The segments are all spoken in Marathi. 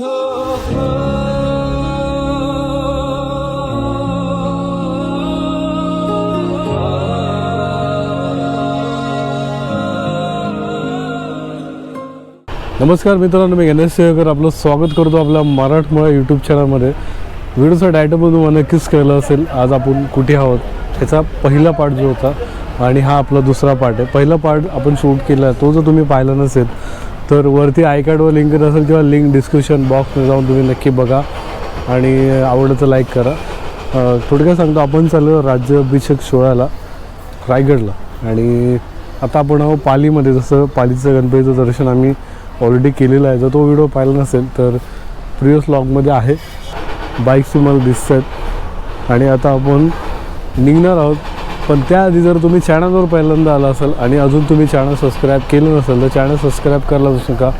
नमस्कार मित्रांनो मी गणेश सेवकर. आपलं स्वागत करतो आपल्या मराठमोळा यूट्यूब चॅनलमध्ये व्हिडिओचा टायटल तुम्हाला नक्कीच कळलं असेल आज आपण कुठे आहोत? त्याचा पहिला पार्ट जो होता आणि हा आपला दुसरा पार्ट आहे. पहिला पार्ट आपण शूट केला आहे तो जर तुम्ही पाहिला नसेल तर वरती आय कार्डवर लिंक असेल किंवा लिंक डिस्क्रिप्शन बॉक्समध्ये जाऊन तुम्ही नक्की बघा. आणि आवडलं तर लाईक करा थोडक्यात सांगतो आपण चाललो राज्याभिषेक सोहळ्याला रायगडला. आणि आता आपण आहो पालीमध्ये. जसं पालीचं गणपतीचं दर्शन आम्ही ऑलरेडी केलेलं आहे. जर तो व्हिडिओ पाहिला नसेल तर प्रिवियस लॉगमध्ये आहे. बाईक्स तुम्हाला दिसत आहेत आणि आता आपण निघणार आहोत पण त्याआधी जर तुम्ही चॅनलवर पहिल्यांदा आला असाल आणि अजून तुम्ही चॅनल सबस्क्राईब केलं नसेल तर चॅनल सबस्क्राईब करायला विसरू नका.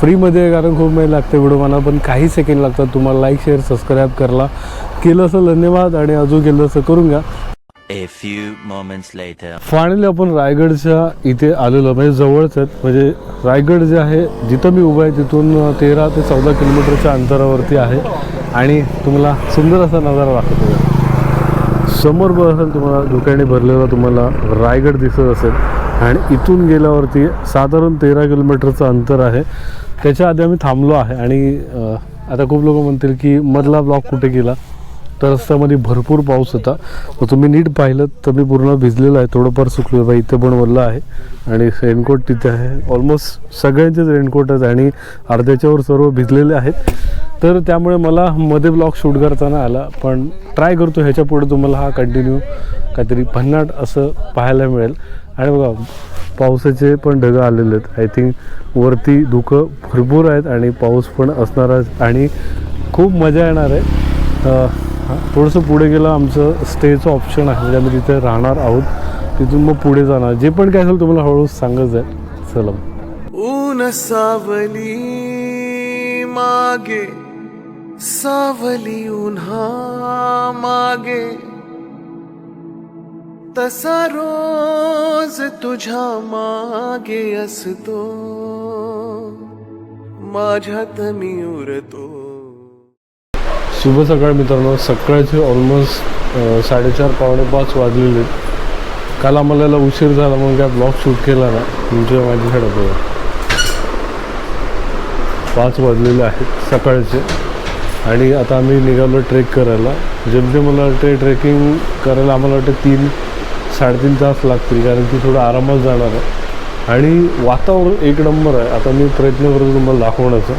फ्रीमध्ये कारण खूप माहिती लागते व्हिडिओ मला पण काही सेकंड लागतात. तुम्हाला लाईक शेअर सबस्क्राईब करायला केलं असेल धन्यवाद. आणि अजून केलं असं करून घ्या. A few moments later. Finally आपण रायगडच्या इथे आलेलो. म्हणजे जवळच आहेत. म्हणजे रायगड जे आहे जिथं मी उभा आहे तिथून तेरा ते चौदा किलोमीटरच्या अंतरावरती आहे. आणि तुम्हाला सुंदर असा नजारा दाखवतो. समोर बघाल असेल तुम्हाला धुक्याने भरलेला तुम्हाला रायगड दिसत असेल. आणि इथून गेल्यावरती साधारण तेरा किलोमीटरचं अंतर आहे. त्याच्या आधी आम्ही थांबलो आहे आणि आता खूप लोक म्हणतील की मधला ब्लॉक कुठे गेला? तर रस्त्यामध्ये भरपूर पाऊस होता. तर तुम्ही नीट पाहिलं तर मी पूर्ण भिजलेलं आहे. थोडंफार सुकलेलं आहे इथे पण वरलं आहे. आणि रेनकोट तिथे आहे. ऑलमोस्ट सगळ्यांचेच रेनकोट आहेत आणि अर्ध्याच्यावर सर्व भिजलेले आहेत. तर त्यामुळे मला मध्ये ब्लॉग शूट करताना आला. पण ट्राय करतो ह्याच्या पुढे तुम्हाला हा कंटिन्यू काहीतरी भन्नाट असं पाहायला मिळेल. आणि बघा पावसाचे पण ढगं आलेले आहेत. आय थिंक वरती धुकं भरपूर आहेत आणि पाऊस पण असणार आहे. आणि खूप मजा येणार आहे. थोडंसं पुढे गेलं आमचं स्टेचं ऑप्शन आहे. म्हणजे आम्ही तिथे राहणार आहोत. तिथून मग पुढे जाणार. जे पण काय असेल तुम्हाला हळूहळू सांगत जाईल चला. ऊन सावली मागे सावली उन्हा मागे. तसा रोज तुझ्या मागे असतो. माझ्यात मी उरतो. शुभ सकाळ मित्रांनो. सकाळचे ऑलमोस्ट साडेचार पावणे पाच वाजलेले. आहेत काल आम्हाला याला उशीर झाला म्हणून काय ब्लॉग शूट केला ना तुमच्या माझ्याकडे बघा पाच वाजलेले आहेत सकाळचे. आणि आता आम्ही निघालो ट्रेक करायला. जेमते मला वाटते ट्रेकिंग करायला आम्हाला वाटतं तीन साडेतीन तास लागतील कारण की थोडं आरामात जाणार आहे. आणि वातावरण एक नंबर आहे. आता मी प्रयत्न करतो तुम्हाला दाखवण्याचा.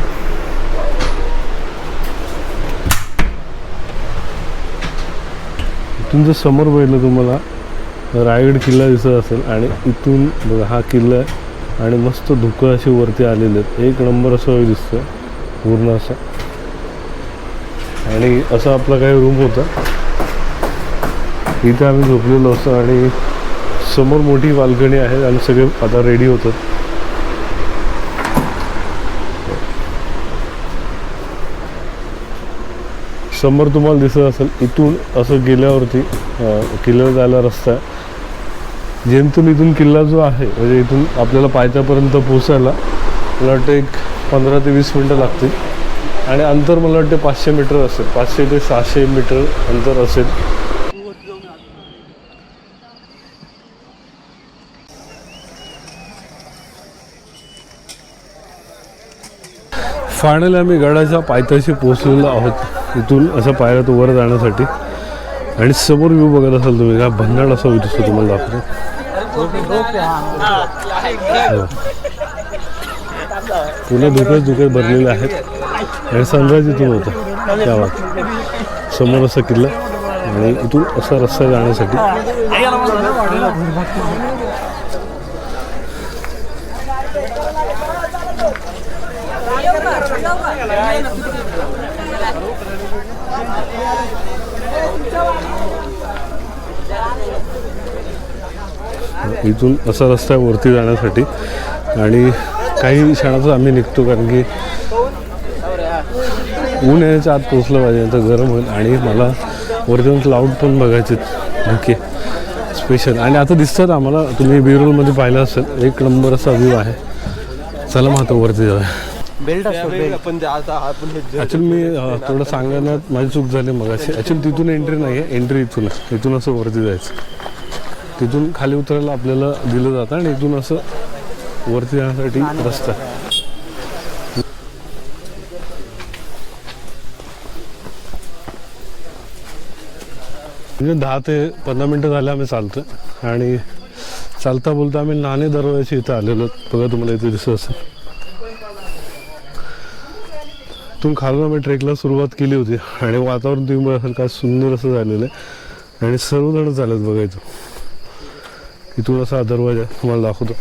इथून जर समोर बघितलं तुम्हाला रायगड किल्ला दिसत असेल आणि इथून बघा हा किल्ला आहे आणि मस्त धुकं अशी वरती आलेले आहेत. एक नंबर असं दिसतं पूर्ण असं. आणि असा आपला काही रूम होता. इथे आम्ही झोपलेलो असतो आणि समोर मोठी बाल्कनी आहे आणि सगळे आता रेडी होतात. समोर तुम्हाला दिसत असेल इथून असं गेल्यावरती किल्ल्यावर जायला रस्ता आहे. जेमतून इथून किल्ला जो आहे म्हणजे इथून आपल्याला पायथ्यापर्यंत पोचायला मला वाटतं एक पंधरा ते वीस मिनटं लागतील. आणि अंतर मला वाटते पाचशे मीटर असेल पाचशे ते सहाशे मीटर अंतर असेल. फायनली आम्ही गडाच्या पायथ्याशी पोहोचलेलो आहोत. इथून असं पायऱ्यात तो वर जाण्यासाठी. आणि समोर व्ह्यू बघत असाल तुम्ही काय भन्नाट असा दिसतो तुम्हाला दाखवतो. हो. पुन्हा धुकच भरलेले आहेत. आणि सनराईज इथून होतं. त्या वाट समोर असा किल्ला. आणि इथून असा रस्ता जाण्यासाठी. इथून असा रस्ता आहे वरती जाण्यासाठी. आणि काही क्षणातच आम्ही निघतो कारण की ऊन यायच्या आत पोचलं पाहिजे तर गरम होईल. आणि मला वरती जाऊन क्लाउड पण बघायचे ओके. स्पेशल आणि आता दिसतात आम्हाला तुम्ही बिरोलमध्ये पाहिलं असेल. एक नंबर असा व्ह्यू आहे. चला मग आता वरती जाऊया. बेल्ट असतो आता आपण हे मी अं, थोडं सांगण्यात माझी चूक झाली मग ॲक्च्युली तिथून एंट्री नाही आहे एंट्री इथून आहे. इथून असं वरती जायचं. तिथून खाली उतरायला आपल्याला दिलं जातं आणि इथून असं वरती जाण्यासाठी रस्ता. आहे. म्हणजे दहा ते पंधरा मिनटं झाले आम्ही चालतो आणि चालता बोलता आम्ही नाणे दरवाजाच्या इथं आलेलो आहोत. बघा तुम्हाला इथे दिसत असेल. तिथून खालून आम्ही ट्रेकला सुरुवात केली होती. आणि वातावरण तुम्ही बघाल काय सुंदर असं झालेलं आहे. आणि सर्वजण चालत बघायचं इथून असा दरवाजा तुम्हाला दाखवतो.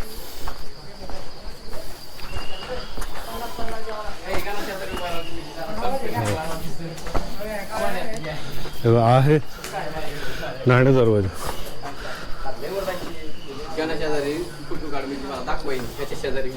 आहे नाणे दरवाजा. शेजारी फोटो काढ मी तुम्हाला दाखवाईन त्याच्या शेजारी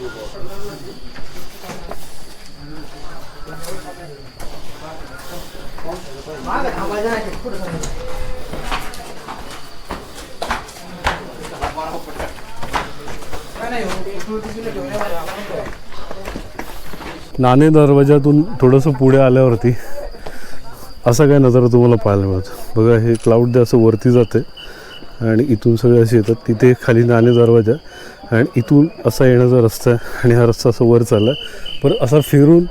नाणे दरवाजातून थोडंसं पुढे आल्यावरती असा काय नजारा तुम्हाला पाहायला मिळतो. बघा हे क्लाउड असं वरती जाते आणि इथून सगळे असे येतात. तिथे खाली नाणे दरवाजा आणि इथून असा येण्याचा रस्ता आहे आणि हा रस्ता असं वर चालला आहे परत असा फिरून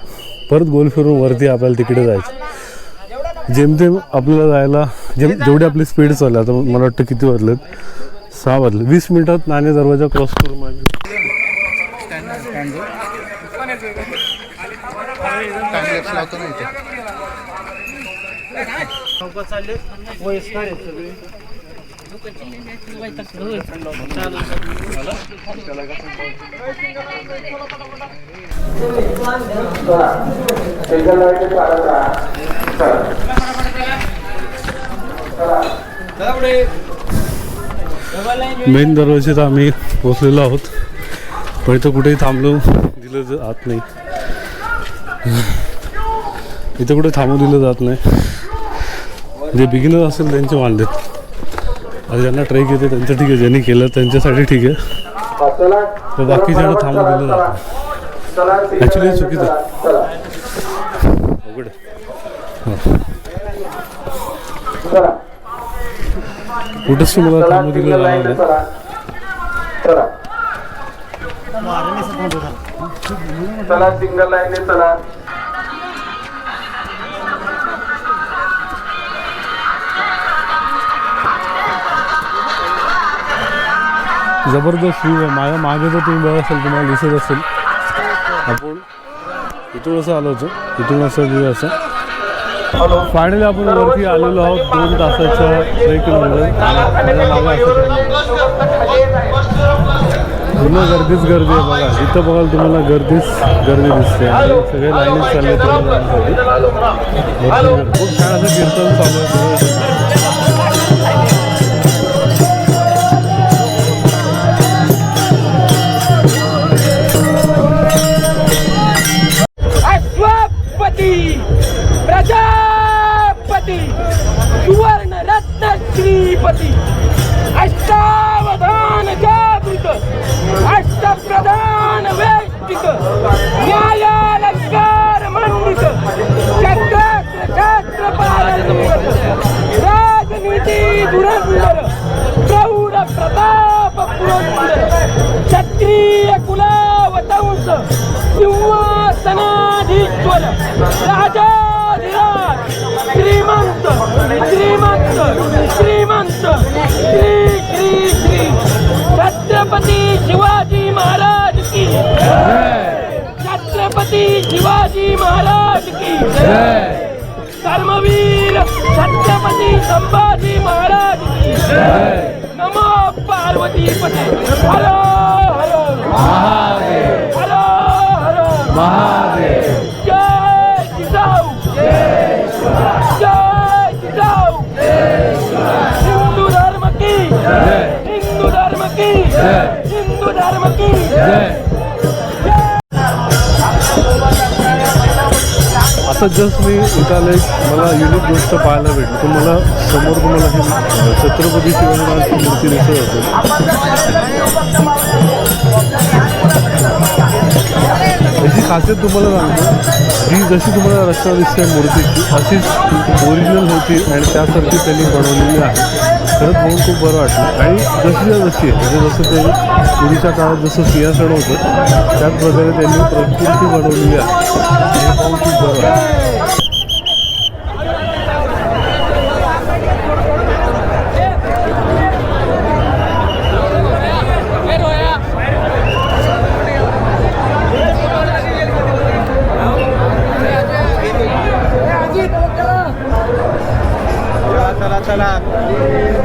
परत गोल फिरून वरती आपल्याला तिकडे जायचं. जेमतेम आपल्याला जायला जेम जेवढी आपली स्पीड चालली आता मला वाटतं किती वाजलेत? सहा वाजले. वीस मिनिटात नाणे दरवाजा क्रॉस करून माझी मेन दरवाजेत आम्ही पोचलेलो आहोत. पण इथं कुठेही थांबलो दिलं जात नाही. इथं कुठे थांबू दिलं जात नाही. जे बिगिनर असेल त्यांचे मानलेत. आता ज्यांना ट्रेक येते त्यांचं ठीक आहे. ज्यांनी केलं त्यांच्यासाठी ठीक आहे. तर बाकीच्यांना थांबू दिलं जात नाही. ॲक्च्युली चुकीचं अवघड आहे. कुठंच तुम्हाला थांबू दिलं जाणार नाही चला. सिंगल लाईन चला. जबरदस्त व्ह्यू आहे. माझ्या मागे जर तुम्ही बघत असाल तुम्हाला दिसत असेल. आपण इथून असं आलो होतो. इथून असं व्ह्यू असं. फायनली आपण वरती आलेलो आहोत. दोन तासाच्या ट्रेक माझ्या मागे असं गर्दीच गर्दी आहे बघा. इथं बघाल तुम्हाला गर्दीच गर्दी दिसते. आणि सगळे लाईनीत चालले जाण्यासाठी. खूप छान असं कीर्तन चालू आहे. ಸುವರ್ಣ ರತ್ನ ಶ್ರೀಪತಿ ಅಷ್ಟಾವಧಾನ ಜಾಗೃತ ಅಷ್ಟ ಪ್ರಧಾನ ವೈಯಕ್ತಿಕ ನ್ಯಾಯಾಲಂಕಾರ ಮಂಡಿತ ಚಕ್ರಾಸ್ತ್ರ ಶಾಸ್ತ್ರ ಪಾಲನಗತ ರಾಜನೀತಿ ದುರಂಧರ ಪ್ರೌಢ ಪ್ರತಾಪ ಪುರಂದರ ಕ್ಷತ್ರಿಯ ಕುಲಾವತಂಸ ಸಿಂಹಾಸನಾಧೀಶ್ವರ ರಾಜಾ श्रीमंत श्रीमंत श्रीमंत. श्री श्री श्री. छत्रपती शिवाजी महाराज की छत्रपती शिवाजी महाराज की धर्मवीर छत्रपती संभाजी महाराज की नमो पार्वती पते. हर हर. महादेव. हर हर. महादेव. आता जस्ट मी इथं एक मला युनिक गोष्ट पाहायला भेटली. तर मला समोर तुम्हाला ही छत्रपती शिवाजी महाराजची मूर्ती दिसत असेल याची खासियत तुम्हाला सांगतो जी जशी तुम्हाला रचना दिसते मूर्तीची अशीच ओरिजिनल होती आणि त्यासारखी त्यांनी बनवलेली आहे. खरंच बघून खूप बरं वाटलं. आणि जशीच्या जशी म्हणजे जसं ते पूर्वीच्या काळात जसं सिंहासन होतं त्याच प्रकारे त्यांनी प्रकृती बनवलेली आहे. हे पाहून खूप बरं वाटलं. चला चला.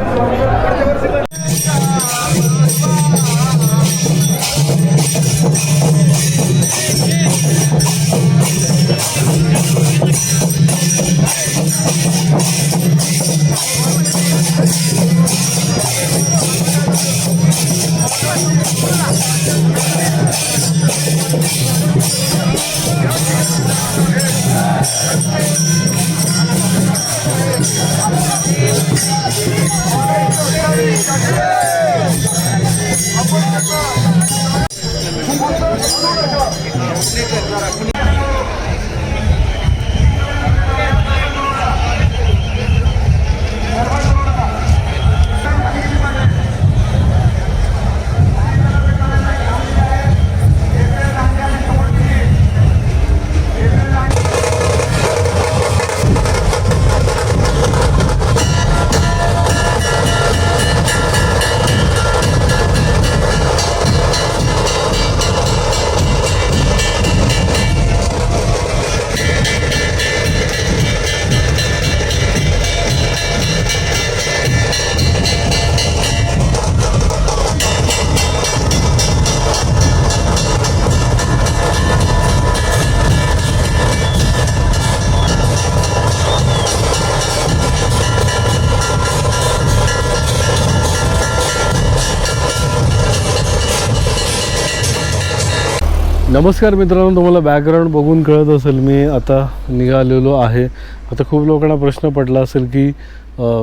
नमस्कार मित्रांनो तुम्हाला बॅकग्राऊंड बघून कळत असेल मी आता निघालेलो आहे. आता खूप लोकांना प्रश्न पडला असेल की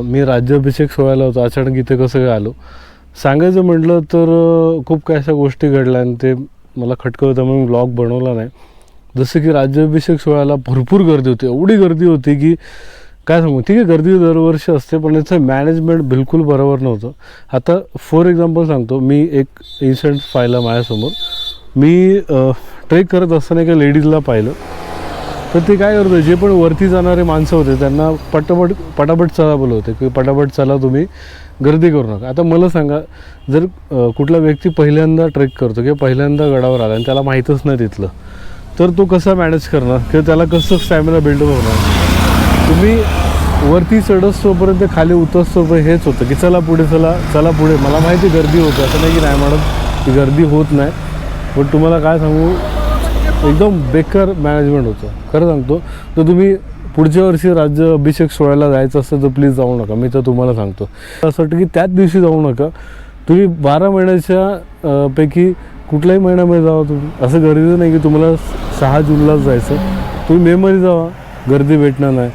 मी राज्याभिषेक सोहळ्याला होतो अचानक इथे कसं काय आलो? सांगायचं म्हटलं तर खूप काय अशा गोष्टी घडल्या आणि ते मला खटकं होतं मी ब्लॉग बनवला नाही. जसं की राज्याभिषेक सोहळ्याला भरपूर गर्दी होती. एवढी गर्दी होती की काय सांगू? ठीक आहे गर्दी दरवर्षी असते पण याचं मॅनेजमेंट बिलकुल बरोबर नव्हतं. आता फॉर एक्झाम्पल सांगतो मी एक इन्सिडेंट पाहिला माझ्यासमोर. मी ट्रेक करत असताना एका लेडीजला पाहिलं. तर ते काय करतं जे पण वरती जाणारे माणसं होते त्यांना पटापट पटापट चला बोलवते होते की पटापट चला तुम्ही गर्दी करू नका. आता मला सांगा जर कुठला व्यक्ती पहिल्यांदा ट्रेक करतो किंवा पहिल्यांदा गडावर आला आणि त्याला माहीतच नाही तिथलं तर तो कसा मॅनेज करणार? किंवा त्याला कसं स्टॅमिना बिल्डअप होणार? तुम्ही वरती चढसतोपर्यंत खाली उतरसतोपर्यंत हेच होतं की चला पुढे चला चला पुढे. मला माहिती गर्दी होते असं नाही की नाही मॅडम गर्दी होत नाही. पण तुम्हाला काय सांगू? एकदम बेकार मॅनेजमेंट होतं. खरं सांगतो तर तुम्ही पुढच्या वर्षी राज्य अभिषेक सोहळ्याला जायचं असेल तर प्लीज जाऊ नका. मी तर तुम्हाला सांगतो. असं वाटतं की त्याच दिवशी जाऊ नका. तुम्ही बारा महिन्याच्या पैकी कुठल्याही महिन्यामध्ये जावा तुम्ही. असं गरजेचं नाही की तुम्हाला सहा जूनलाच जायचं. तुम्ही मेमध्ये जावा गर्दी भेटणार नाही.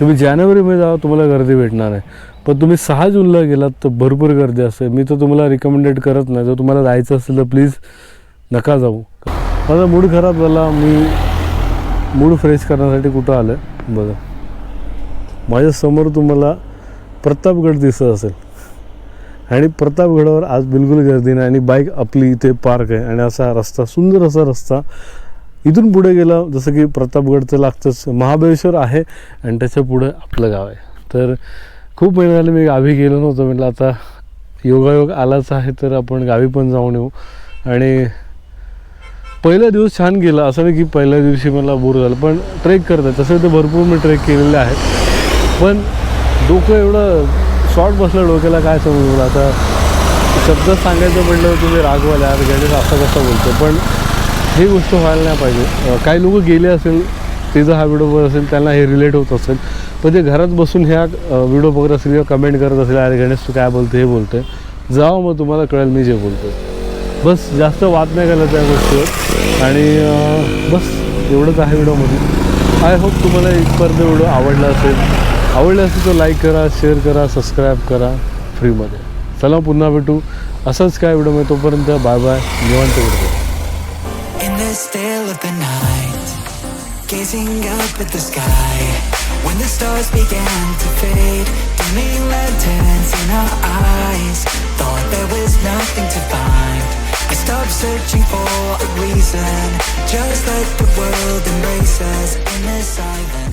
तुम्ही जानेवारीमध्ये जावा तुम्हाला गर्दी भेटणार नाही. पण तुम्ही सहा जूनला गेलात तर भरपूर गर्दी असते. मी तर तुम्हाला रिकमेंडेड करत नाही. जर तुम्हाला जायचं असेल तर प्लीज नका जाऊ. माझा मूड खराब झाला मी मूड फ्रेश करण्यासाठी कुठं आलं आहे बघा माझ्यासमोर तुम्हाला प्रतापगड दिसत असेल. आणि प्रतापगडावर आज बिलकुल गर्दी नाही आणि बाईक आपली इथे पार्क आहे आणि असा रस्ता सुंदर असा रस्ता इथून पुढे गेला जसं की प्रतापगडचं लागतंच. महाबळेश्वर आहे आणि त्याच्या पुढे आपलं गाव आहे. तर खूप वेळ झाले मी गावी गेलो नव्हतं. म्हटलं आता योगायोग आलाच आहे तर आपण गावी पण जाऊन येऊ. आणि पहिला दिवस छान गेला असं नाही की पहिल्या दिवशी मला बोर झालं पण ट्रेक करतात. तसं तर भरपूर मी ट्रेक केलेले आहेत. पण डोकं एवढं शॉर्ट बसलं डोक्याला काय समजू मला आता शब्द सांगायचं म्हटलं तुम्ही रागवाल यार गणेश असं कसं बोलतो? पण ही गोष्ट व्हायला नाही पाहिजे. काही लोक गेले असेल ते जर हा व्हिडिओ बघत असेल त्यांना हे रिलेट होत असेल. पण ते घरात बसून ह्या व्हिडिओ बघत असेल किंवा कमेंट करत असेल अरे गणेश तू काय बोलतो हे बोलतोय. जावं मग तुम्हाला कळेल मी जे बोलतोय. बस जास्त वाद नाही घालत त्या गोष्टीवर. आणि बस एवढंच आहे व्हिडिओमध्ये. आय होप तुम्हाला इथपर्यंत व्हिडिओ आवडला असेल. आवडला असेल तर लाईक करा शेअर करा सबस्क्राईब करा फ्रीमध्ये चला पुन्हा भेटू. असंच काय व्हिडिओ तोपर्यंत बाय बाय निवांत video Gazing up at the sky When the stars began to fade Dimming lanterns in our eyes Thought there was nothing to find. I stopped searching for a reason. Just let the world embrace us In the silence